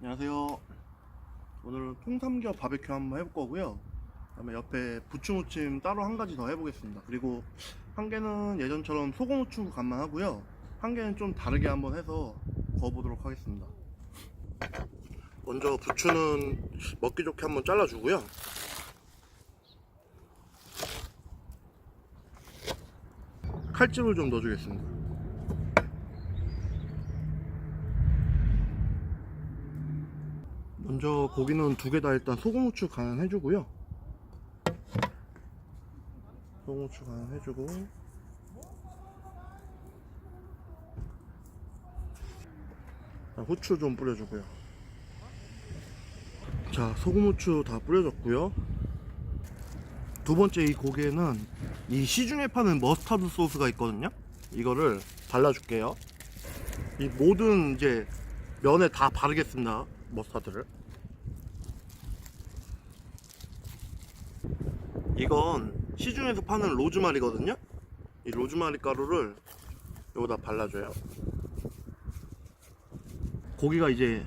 안녕하세요. 오늘은 통삼겹 바베큐 한번 해볼 거고요. 그다음에 옆에 부추무침 따로 한 가지 더 해보겠습니다. 그리고 한 개는 예전처럼 소금 후추 간만 하고요. 한 개는 좀 다르게 한번 해서 구워보도록 하겠습니다. 먼저 부추는 먹기 좋게 한번 잘라주고요. 칼집을 좀 넣어주겠습니다. 먼저 고기는 두 개 다 일단 소금 후추 간 해주고요. 소금 후추 간 해주고. 자, 후추 좀 뿌려주고요. 자, 소금 후추 다 뿌려줬고요. 두 번째 이 고기에는 이 시중에 파는 머스타드 소스가 있거든요. 이거를 발라줄게요. 이 모든 이제 면에 다 바르겠습니다. 머스타드를. 이건 시중에서 파는 로즈마리거든요. 이 로즈마리 가루를 여기다 발라줘요. 고기가 이제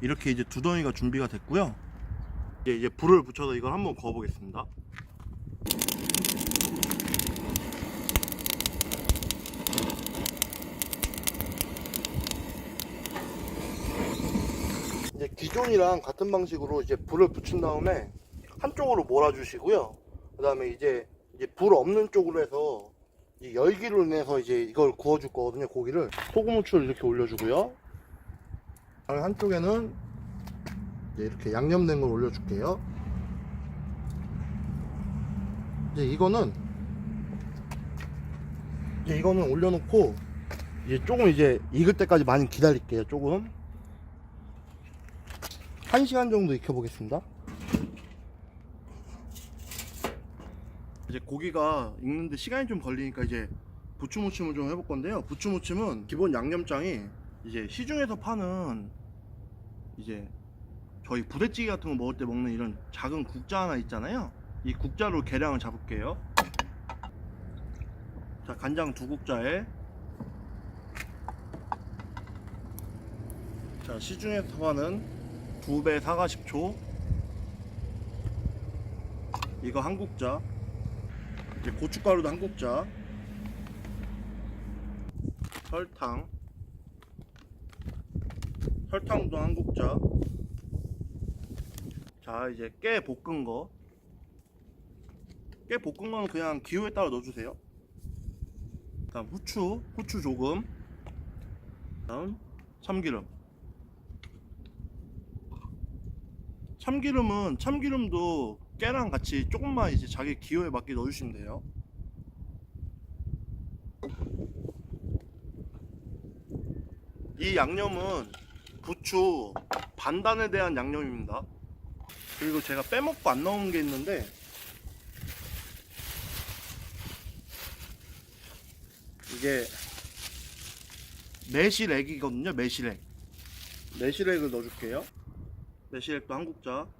이렇게 이제 두 덩이가 준비가 됐고요. 이제 이제 불을 붙여서 이걸 한번 구워 보겠습니다. 이제 기존이랑 같은 방식으로 이제 불을 붙인 다음에 한쪽으로 몰아주시고요. 그 다음에 이제 이제 불 없는 쪽으로 해서 이 열기로 인해서 이제 이걸 구워줄 거거든요. 고기를 소금 후추를 이렇게 올려주고요. 다른 한쪽에는 이제 이렇게 양념된 걸 올려줄게요. 이제 이거는 이제 이거는 올려놓고 이제 조금 이제 익을 때까지 많이 기다릴게요. 조금. 1시간 정도 익혀보겠습니다. 이제 고기가 익는데 시간이 좀 걸리니까 이제 부추무침을 좀 해볼 건데요. 부추무침은 기본 양념장이 이제 시중에서 파는 이제 저희 부대찌개 같은 거 먹을 때 먹는 이런 작은 국자 하나 있잖아요. 이 국자로 계량을 잡을게요. 자, 간장 두 국자에 자, 시중에서 파는 두 배 사과 10초 이거 한 국자 이제 고춧가루도 한 국자. 설탕. 설탕도 한 국자. 자 이제 깨 볶은 거깨 볶은 거는 그냥 기호에 따라 넣어주세요. 다음 후추 후추 조금. 다음 참기름. 참기름은 참기름도 깨랑 같이 조금만 이제 자기 기호에 맞게 넣어주시면 돼요. 이 양념은 부추 반단에 대한 양념입니다. 그리고 제가 빼먹고 안 넣은 게 있는데 이게 매실액이거든요. 매실액. 매실액을 넣어줄게요. 매실액도 한 국자.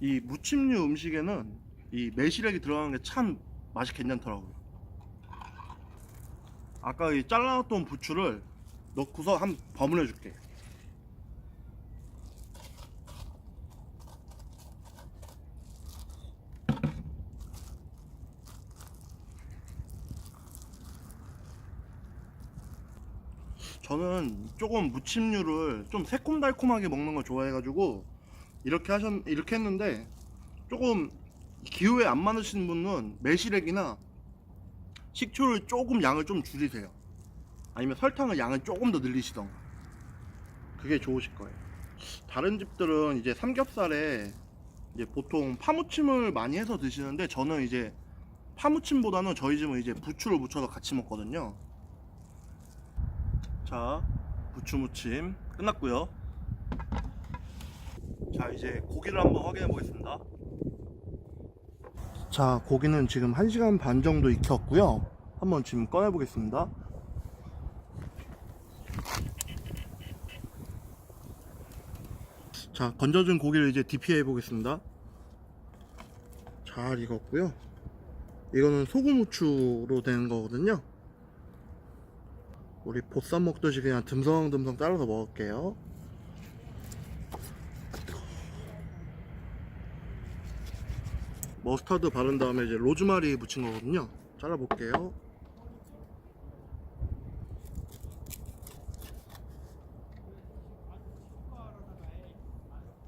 이 무침류 음식에는 이 매실액이 들어가는 게 참 맛이 괜찮더라고요. 아까 이 잘라놨던 부추를 넣고서 한 버무려 줄게. 저는 조금 무침류를 좀 새콤달콤하게 먹는 걸 좋아해가지고 이렇게 하셨 이렇게 했는데 조금 기호에 안 맞으시는 분은 매실액이나 식초를 조금 양을 좀 줄이세요. 아니면 설탕을 양을 조금 더 늘리시던가. 그게 좋으실 거예요. 다른 집들은 이제 삼겹살에 이제 보통 파무침을 많이 해서 드시는데 저는 이제 파무침보다는 저희 집은 이제 부추를 묻혀서 같이 먹거든요. 자, 부추 무침 끝났고요. 자, 이제 고기를 한번 확인해 보겠습니다. 자, 고기는 지금 1시간 반 정도 익혔고요. 한번 지금 꺼내 보겠습니다. 자, 건져진 고기를 이제 DP해 보겠습니다. 잘 익었고요. 이거는 소금 후추로 된 거거든요. 우리 보쌈 먹듯이 그냥 듬성듬성 따라서 먹을게요. 머스타드 바른 다음에 이제 로즈마리 묻힌 거거든요. 잘라볼게요.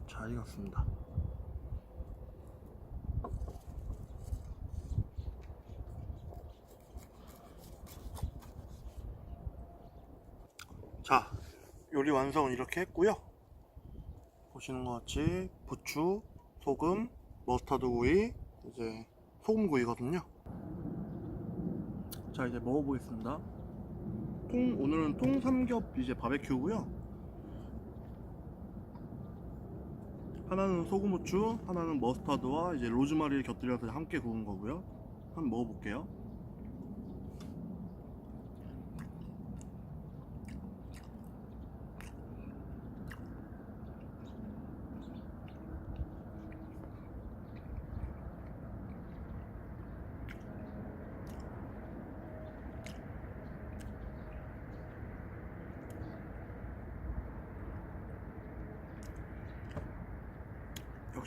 잘 익었습니다. 자, 요리 완성은 이렇게 했고요. 보시는 것 같이 부추, 소금, 머스타드 구이, 이제 소금 구이거든요. 자, 이제 먹어보겠습니다. 통 오늘은 통삼겹 이제 바베큐고요. 하나는 소금 후추, 하나는 머스타드와 이제 로즈마리를 곁들여서 함께 구운 거고요. 한번 먹어볼게요.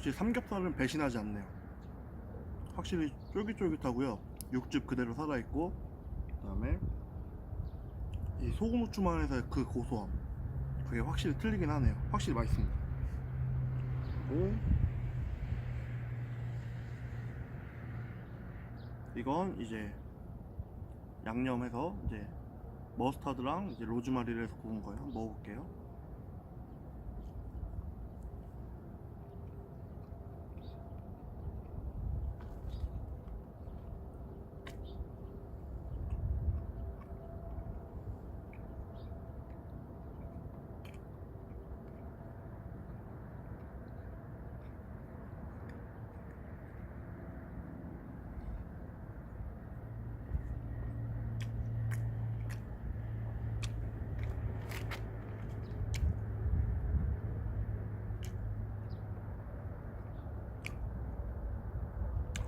역시 삼겹살은 배신하지 않네요. 확실히 쫄깃쫄깃하고요. 육즙 그대로 살아있고, 그 다음에 이 소금 후추만 해서 그 고소함, 그게 확실히 틀리긴 하네요. 확실히 맛있습니다. 그리고 이건 이제 양념해서 이제 머스타드랑 이제 로즈마리를 해서 구운 거예요. 먹어볼게요.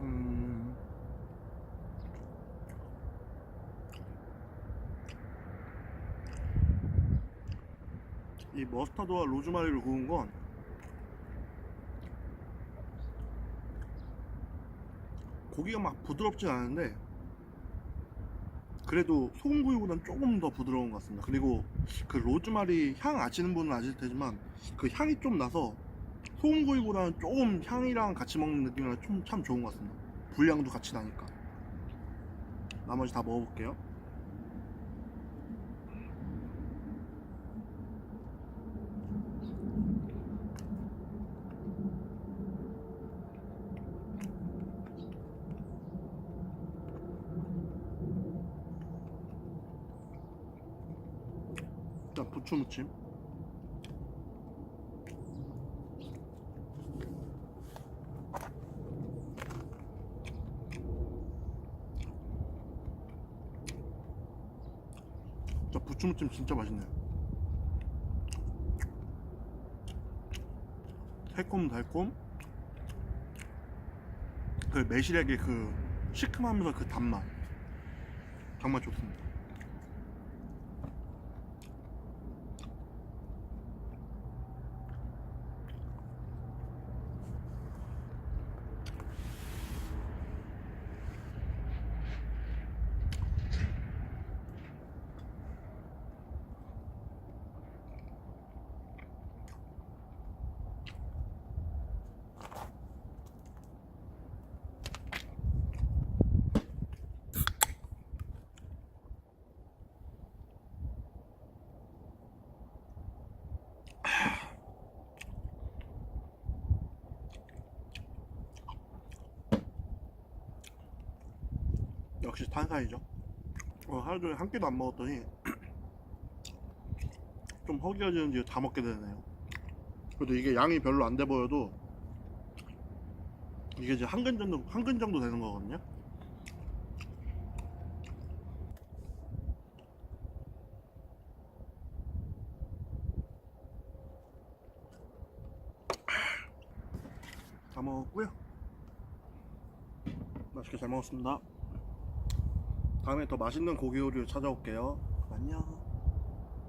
음. 이 머스타드와 로즈마리를 구운 건 고기가 막 부드럽진 않은데 그래도 소금구이보단 조금 더 부드러운 것 같습니다. 그리고 그 로즈마리 향 아시는 분은 아실 테지만 그 향이 좀 나서 소금구이보다는 조금 향이랑 같이 먹는 느낌이라 좀 참 좋은 것 같습니다. 분량도 같이 나니까. 나머지 다 먹어볼게요. 일단 부추 무침. 진짜 부추무침 진짜 맛있네요. 새콤달콤. 그 매실액의 그 시큼하면서 그 단맛 정말 좋습니다. 역시 탄산이죠. 어, 하루 종일 한 끼도 안 먹었더니 좀 허기가지는지 다 먹게 되네요. 그래도 이게 양이 별로 안 돼 보여도 이게 이제 한 근 정도 한 근 정도 되는 거거든요. 다 먹었고요. 맛있게 잘 먹었습니다. 다음에 더 맛있는 고기 요리를 찾아올게요. 안녕.